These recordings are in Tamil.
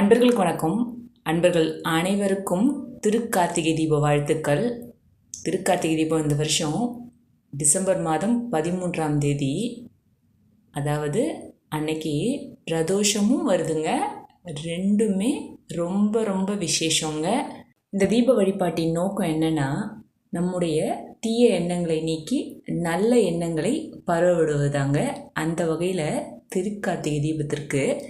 அன்பர்கள் வணக்கம். அன்பர்கள் அனைவருக்கும் திருக்கார்த்திகை தீப வாழ்த்துக்கள். திருக்கார்த்திகை தீபம் இந்த வருஷம் டிசம்பர் மாதம் பதிமூன்றாம் தேதி. அதாவது அன்னைக்கு பிரதோஷமும் வருதுங்க. ரெண்டுமே ரொம்ப ரொம்ப விசேஷங்க. இந்த தீப வழிபாட்டின் நோக்கம் என்னென்னா நம்முடைய தீய எண்ணங்களை நீக்கி நல்ல எண்ணங்களை பரவவிடுவதாங்க அந்த வகையில் திருக்கார்த்திகை தீபத்திற்கு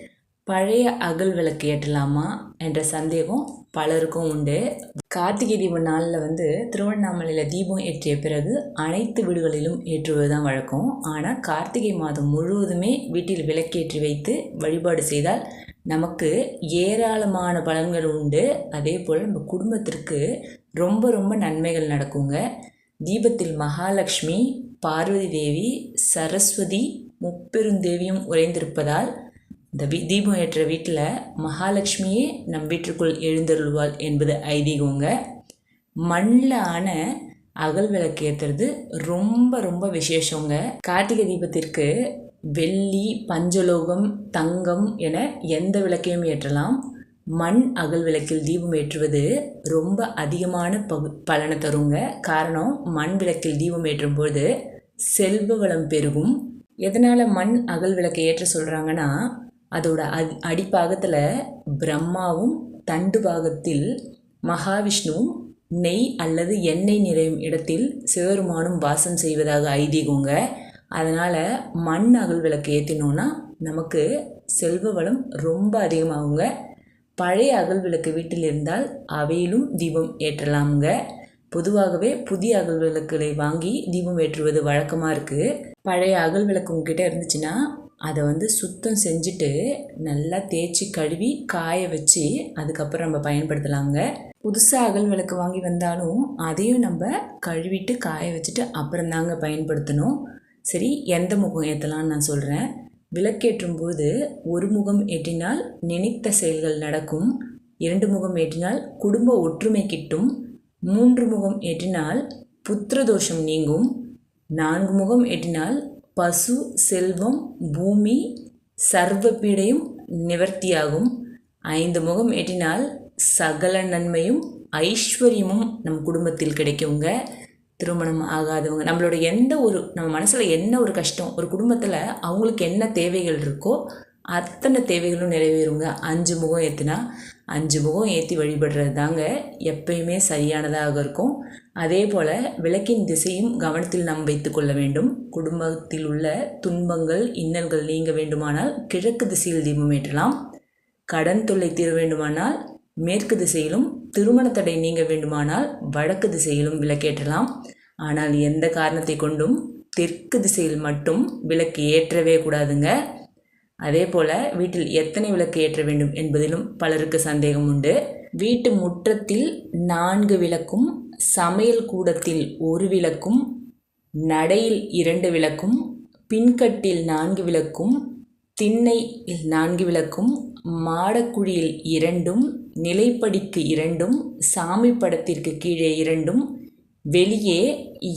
பழைய அகல் விளக்கு ஏற்றலாமா என்ற சந்தேகம் பலருக்கும் உண்டு. கார்த்திகை தீப நாளில் வந்து திருவண்ணாமலையில் தீபம் ஏற்றிய பிறகு அனைத்து வீடுகளிலும் ஏற்றுவது தான் வழக்கம். ஆனால் கார்த்திகை மாதம் முழுவதுமே வீட்டில் விளக்கேற்றி வைத்து வழிபாடு செய்தால் நமக்கு ஏராளமான பலன்கள் உண்டு. அதே போல் நம்ம குடும்பத்திற்கு ரொம்ப ரொம்ப நன்மைகள் நடக்குங்க. தீபத்தில் மகாலட்சுமி பார்வதி தேவி சரஸ்வதி முப்பெருந்தேவியும் உறைந்திருப்பதால் இந்த வி தீபம் ஏற்ற வீட்டில் மகாலட்சுமியே நம் வீட்டிற்குள் எழுந்தருள்வாள் என்பது ஐதீகங்க. மண்ணில் ஆன அகல் விளக்கு ஏற்றுறது ரொம்ப ரொம்ப விசேஷங்க. கார்த்திகை தீபத்திற்கு வெள்ளி பஞ்சலோகம் தங்கம் என எந்த விளக்கையும் ஏற்றலாம். மண் அகல் விளக்கில் தீபம் ஏற்றுவது ரொம்ப அதிகமான பகு பலனை தருங்க. காரணம் மண் விளக்கில் தீபம் ஏற்றும் பொழுது செல்வ வளம் பெருகும். எதனால் மண் அகல் விளக்கை ஏற்ற சொல்கிறாங்கன்னா அதோட அடி அடிப்பாகத்தில் பிரம்மாவும் தண்டு பாகத்தில் மகாவிஷ்ணுவும் நெய் அல்லது எண்ணெய் நிறையும் இடத்தில் சிவருமானும் வாசம் செய்வதாக ஐதீகங்க. அதனால் மண் அகல் விளக்கு ஏற்றினோன்னா நமக்கு செல்வ வளம் ரொம்ப அதிகமாகுங்க. பழைய அகல் விளக்கு வீட்டில் இருந்தால் அவையிலும் தீபம் ஏற்றலாமுங்க. பொதுவாகவே புதிய அகல் விளக்குகளை வாங்கி தீபம் ஏற்றுவது வழக்கமாக இருக்குது பழைய அகல் விளக்கு உங்ககிட்ட இருந்துச்சுன்னா அதை வந்து சுத்தம் செஞ்சுட்டு நல்லா தேய்ச்சி கழுவி காய வச்சு அதுக்கப்புறம் நம்ம பயன்படுத்தலாங்க புதுசாக அகல் விளக்கு வாங்கி வந்தாலும் அதையும் நம்ம கழுவிட்டு காய வச்சுட்டு அப்புறம் தாங்க பயன்படுத்தணும். சரி எந்த முகம் ஏற்றலான்னு நான் சொல்கிறேன் விளக்கேற்றும் போது ஒரு முகம் ஏற்றினால் நினைத்த செயல்கள் நடக்கும். இரண்டு முகம் ஏற்றினால் குடும்ப ஒற்றுமை கிட்டும். மூன்று முகம் ஏற்றினால் புத்திரதோஷம் நீங்கும். நான்கு முகம் ஏற்றினால் பசு செல்வம் பூமி சர்வ பீடையும் நிவர்த்தியாகும். ஐந்து முகம் ஏற்றினால் சகல நன்மையும் ஐஸ்வர்யமும் நம் குடும்பத்தில் கிடைக்குங்க. திருமணம் ஆகாதவங்க நம்மளோட எந்த ஒரு நம்ம மனசில் என்ன ஒரு கஷ்டம் ஒரு குடும்பத்தில் அவங்களுக்கு என்ன தேவைகள் இருக்கோ அத்தனை தேவைகளும் நிறைவேறுங்க. அஞ்சு முகம் ஏற்றினா அஞ்சு முகம் ஏற்றி வழிபடுறது தாங்க எப்பயுமே சரியானதாக இருக்கும். அதே போல் விளக்கின் திசையும் கவனத்தில் நாம் வைத்து கொள்ள வேண்டும். குடும்பத்தில் உள்ள துன்பங்கள் இன்னல்கள் நீங்க வேண்டுமானால் கிழக்கு திசையில் தீபம் ஏற்றலாம். கடன் தொல்லை தீர வேண்டுமானால் மேற்கு திசையிலும் திருமண தடை நீங்க வேண்டுமானால் வடக்கு திசையிலும் விளக்கேற்றலாம் ஆனால் எந்த காரணத்தை கொண்டும் தெற்கு திசையில் மட்டும் விளக்கு ஏற்றவே கூடாதுங்க. அதே போல் வீட்டில் எத்தனை விளக்கு ஏற்ற வேண்டும் என்பதிலும் பலருக்கு சந்தேகம் உண்டு. வீட்டு முற்றத்தில் நான்கு விளக்கும் சமையல் கூடத்தில் ஒரு விளக்கும் நடையில் இரண்டு விளக்கும் பின்கட்டில் நான்கு விளக்கும் திண்ணையில் நான்கு விளக்கும் மாடக்குழியில் இரண்டும் நிலைப்படிக்கு இரண்டும் சாமி படத்திற்கு கீழே இரண்டும் வெளியே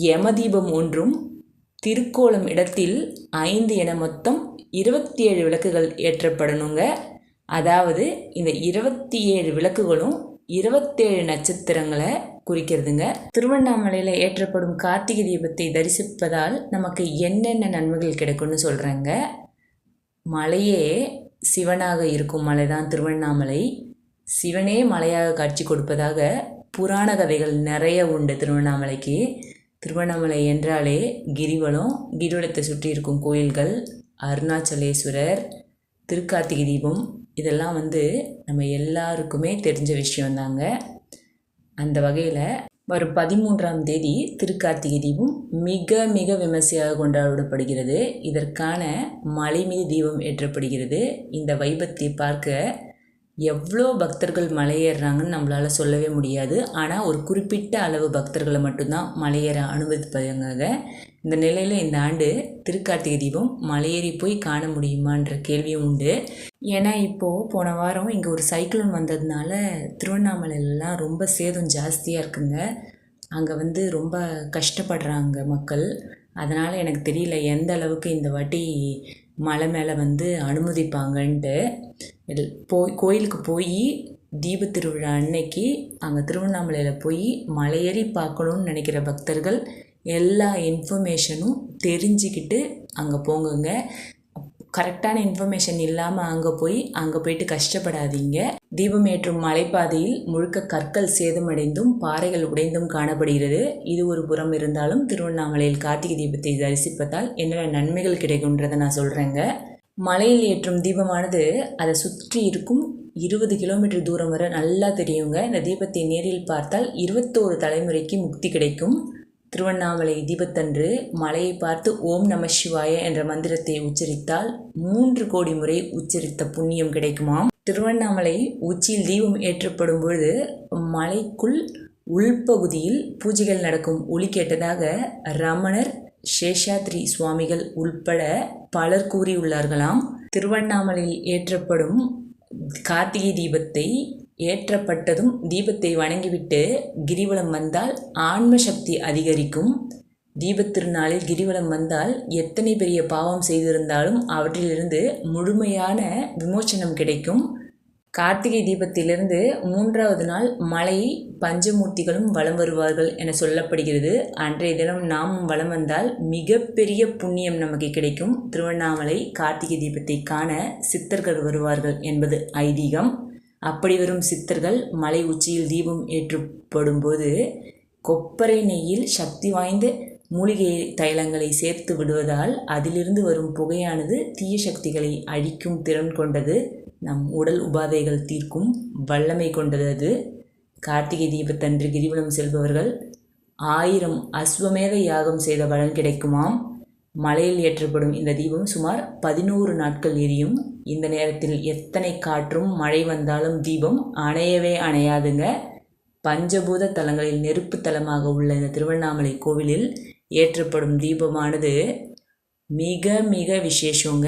யமதீபம் ஒன்றும் திருக்கோலம் இடத்தில் ஐந்து என மொத்தம் இருபத்தி ஏழு விளக்குகள் ஏற்றப்படணுங்க. அதாவது இந்த இருபத்தி ஏழு விளக்குகளும் இருபத்தேழு நட்சத்திரங்களை குறிக்கிறதுங்க. திருவண்ணாமலையில் ஏற்றப்படும் கார்த்திகை தீபத்தை தரிசிப்பதால் நமக்கு என்னென்ன நன்மைகள் கிடைக்கும்னு சொல்கிறேங்க மலையே சிவனாக இருக்கும் மலை தான் திருவண்ணாமலை. சிவனே மலையாக காட்சி கொடுப்பதாக புராண கதைகள் நிறைய உண்டு திருவண்ணாமலைக்கு. திருவண்ணாமலை என்றாலே கிரிவலம் கிரிவலத்தை சுற்றி இருக்கும் கோயில்கள் அருணாச்சலேஸ்வரர் திருக்கார்த்திகை தீபம் இதெல்லாம் வந்து நம்ம எல்லாருக்குமே தெரிஞ்ச விஷயந்தாங்க அந்த வகையில் வரும் பதிமூன்றாம் தேதி திருக்கார்த்திகை தீபம் மிக மிக விமர்சையாக கொண்டாடப்படுகிறது. இதற்கான மலை மீது தீபம் ஏற்றப்படுகிறது. இந்த வைபத்தை பார்க்க எவ்வளோ பக்தர்கள் மலையேறுறாங்கன்னு நம்மளால் சொல்லவே முடியாது. ஆனால் ஒரு குறிப்பிட்ட அளவு பக்தர்களை மட்டும்தான் மலையேற அனுமதிப்பாங்க இந்த நிலையில் இந்த ஆண்டு திருக்கார்த்திகை தீபம் மலையேறி போய் காண முடியுமான்ற கேள்வியும் உண்டு. ஏன்னா இப்போது போன வாரம் இங்கே ஒரு சைக்ளோன் வந்ததுனால திருவண்ணாமலையிலலாம் ரொம்ப சேதம் ஜாஸ்தியாக இருக்குங்க. அங்கே வந்து ரொம்ப கஷ்டப்படுறாங்க மக்கள். அதனால் எனக்கு தெரியல எந்த அளவுக்கு இந்த வாட்டி மலை மேலே வந்து அனுமதிப்பாங்கன்ட்டு. போய் கோயிலுக்கு போய் தீப திருவிழா அன்னைக்கு அங்கே திருவண்ணாமலையில் போய் மலையேறி பார்க்கணுன்னு நினைக்கிற பக்தர்கள் எல்லா இன்ஃபர்மேஷனும் தெரிஞ்சுக்கிட்டு அங்கே போங்கங்க. கரெக்டான இன்ஃபர்மேஷன் இல்லாமல் அங்கே போய் அங்கே போயிட்டு கஷ்டப்படாதீங்க. தீபம் ஏற்றும் மலைப்பாதையில் முழுக்க கற்கள் சேதமடைந்தும் பாறைகள் உடைந்தும் காணப்படுகிறது. இது ஒரு புறம் இருந்தாலும் திருவண்ணாமலையில் கார்த்திகை தீபத்தை தரிசிப்பதால் என்னென்ன நன்மைகள் கிடைக்கும்ன்றதை நான் சொல்கிறேங்க மலையில் ஏற்றும் தீபமானது அதை சுற்றி இருக்கும் இருபது கிலோமீட்டர் தூரம் வரை நல்லா தெரியுங்க. இந்த தீபத்தை நேரில் பார்த்தால் இருபத்தோரு தலைமுறைக்கு முக்தி கிடைக்கும். திருவண்ணாமலை தீபத்தன்று மலையை பார்த்து ஓம் நம சிவாய என்ற மந்திரத்தை உச்சரித்தால் மூன்று கோடி முறை உச்சரித்த புண்ணியம் கிடைக்குமாம். திருவண்ணாமலை உச்சியில் தீபம் ஏற்றப்படும் பொழுது மலைக்குள் உள்பகுதியில் பூஜைகள் நடக்கும் ஒளி கேட்டதாக ரமணர் சேஷாத்ரி சுவாமிகள் உள்பட பலர் கூறியுள்ளார்களாம். திருவண்ணாமலையில் ஏற்றப்படும் கார்த்திகை தீபத்தை ஏற்றப்பட்டதும் தீபத்தை வணங்கிவிட்டு கிரிவலம் வந்தால் ஆன்ம சக்தி அதிகரிக்கும். தீபத்திருநாளில் கிரிவலம் வந்தால் எத்தனை பெரிய பாவம் செய்திருந்தாலும் அவற்றிலிருந்து முழுமையான விமோச்சனம் கிடைக்கும். கார்த்திகை தீபத்திலிருந்து மூன்றாவது நாள் மலை பஞ்சமூர்த்திகளும் வலம் வருவார்கள் என சொல்லப்படுகிறது. அன்றைய தினம் நாம் வலம் வந்தால் மிகப்பெரிய புண்ணியம் நமக்கு கிடைக்கும். திருவண்ணாமலை கார்த்திகை தீபத்தை காண சித்தர்கள் வருவார்கள் என்பது ஐதீகம். அப்படி வரும் சித்தர்கள் மலை உச்சியில் தீபம் ஏற்றுப்படும்போது கொப்பரை நெய்யில் சக்தி வாய்ந்த மூலிகை தைலங்களை சேர்த்து விடுவதால் அதிலிருந்து வரும் புகையானது தீய சக்திகளை அழிக்கும் திறன் கொண்டது. நம் உடல் உபாதைகள் தீர்க்கும் வல்லமை கொண்டது அது. கார்த்திகை தீபத்தன்று கிரிவலம் செல்பவர்கள் ஆயிரம் அஸ்வமேத யாகம் செய்த பலன் கிடைக்குமாம். மலையில் ஏற்றப்படும் இந்த தீபம் சுமார் பதினோரு நாட்கள் எரியும். இந்த நேரத்தில் எத்தனை காற்றும் மழை வந்தாலும் தீபம் அணையவே அணையாதுங்க. பஞ்சபூத தலங்களில் நெருப்பு தலமாக உள்ள இந்த திருவண்ணாமலை கோவிலில் ஏற்றப்படும் தீபமானது மிக மிக விசேஷங்க.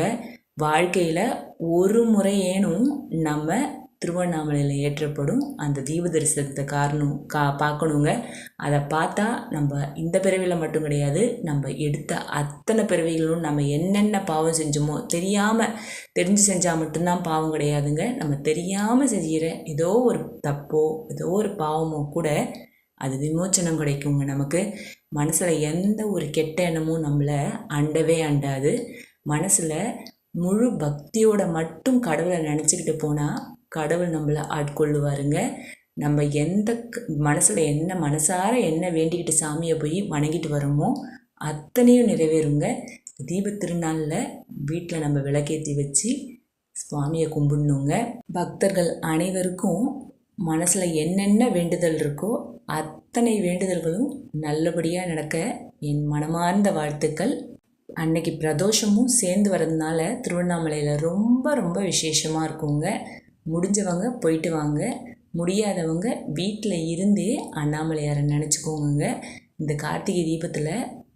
வாழ்க்கையில் ஒரு முறையேனும் நம்ம திருவண்ணாமலையில் ஏற்றப்படும் அந்த தீப தரிசனத்தை காரணம் கா பார்க்கணுங்க. அதை பார்த்தா நம்ம இந்த பிறவியில் மட்டும் கிடையாது நம்ம எடுத்த அத்தனை பிறவிகளும் நம்ம என்னென்ன பாவம் செஞ்சோமோ தெரியாமல் தெரிஞ்சு செஞ்சால் மட்டும்தான் பாவம் கிடையாதுங்க. நம்ம தெரியாமல் செய்கிற ஏதோ ஒரு தப்போ ஏதோ ஒரு பாவமோ கூட அது விமோச்சனம் கிடைக்குங்க நமக்கு. மனசில் எந்த ஒரு கெட்ட எண்ணமும் நம்மளை அண்டவே அண்டாது. மனசில் முழு பக்தியோட மட்டும் கடவுளை நினச்சிக்கிட்டு போனால் கடவுள் நம்மளை ஆட்கொள்ளுவாருங்க. நம்ம எந்த மனசில் என்ன மனசார என்ன வேண்டிக்கிட்டு சாமியை போய் வணங்கிட்டு வரோமோ அத்தனையும் நிறைவேறுங்க. தீப திருநாளில் வீட்டில் நம்ம விளக்கேற்றி வச்சு சுவாமியை கும்பிடணுங்க. பக்தர்கள் அனைவருக்கும் மனசில் என்னென்ன வேண்டுதல் இருக்கோ அத்தனை வேண்டுதல்களும் நல்லபடியாக நடக்க என் மனமார்ந்த வாழ்த்துக்கள். அன்னைக்கு பிரதோஷமும் சேர்ந்து வரதுனால திருவண்ணாமலையில் ரொம்ப ரொம்ப விசேஷமாக இருக்குங்க. முடிஞ்சவங்க போயிட்டு வாங்க. முடியாதவங்க வீட்டில் இருந்தே அண்ணாமலையாரை நினச்சிக்கோங்க இந்த கார்த்திகை தீபத்தில்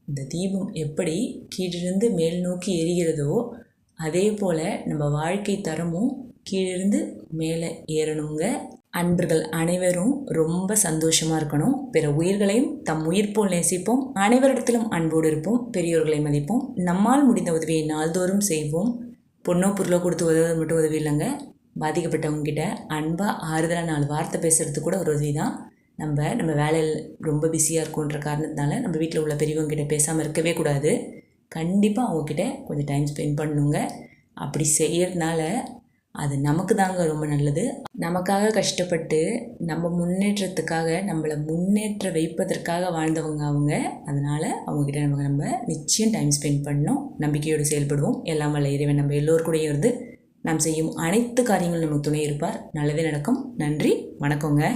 இந்த தீபம் எப்படி கீழிருந்து மேல் நோக்கி எரிகிறதோ அதே போல் நம்ம வாழ்க்கை தரமும் கீழிருந்து மேலே ஏறணுங்க. அன்பர்கள் அனைவரும் ரொம்ப சந்தோஷமாக இருக்கணும். பிற உயிர்களையும் தம் உயிர் போல் நேசிப்போம். அனைவரிடத்திலும் அன்போடு இருப்போம். பெரியோர்களை மதிப்போம். நம்மால் முடிந்த உதவியை நாள்தோறும் செய்வோம். பொண்ணோ பொருளோ கொடுத்து உதவுவது மட்டும் உதவி இல்லைங்க. பாதிக்கப்பட்டவங்கக்கிட்ட அன்பாக ஆறுதலாக நாலு வார்த்தை பேசுகிறது கூட ஒரு உதவி தான் நம்ம நம்ம வேலையில் ரொம்ப பிஸியாக இருக்குன்ற காரணத்தினால நம்ம வீட்டில் உள்ள பெரியவங்ககிட்ட பேசாமல் இருக்கவே கூடாது. கண்டிப்பாக அவங்கக்கிட்ட கொஞ்சம் டைம் ஸ்பெண்ட் பண்ணுங்க. அப்படி செய்கிறதுனால அது நமக்கு தாங்க ரொம்ப நல்லது. நமக்காக கஷ்டப்பட்டு நம்ம முன்னேற்றத்துக்காக நம்மளை முன்னேற்ற வைப்பதற்காக வாழ்ந்தவங்க அவங்க. அதனால் அவங்கக்கிட்ட நம்ம நம்ம நிச்சயம் டைம் ஸ்பெண்ட் பண்ணோம் நம்பிக்கையோடு செயல்படுவோம். எல்லாம் வல்ல இறைவன் நம்ம எல்லோருக்கூடையும் இருந்து நாம் செய்யும் அனைத்து காரியங்களும் நமக்கு துணை இருப்பார். நல்லதே நடக்கும். நன்றி. வணக்கங்க.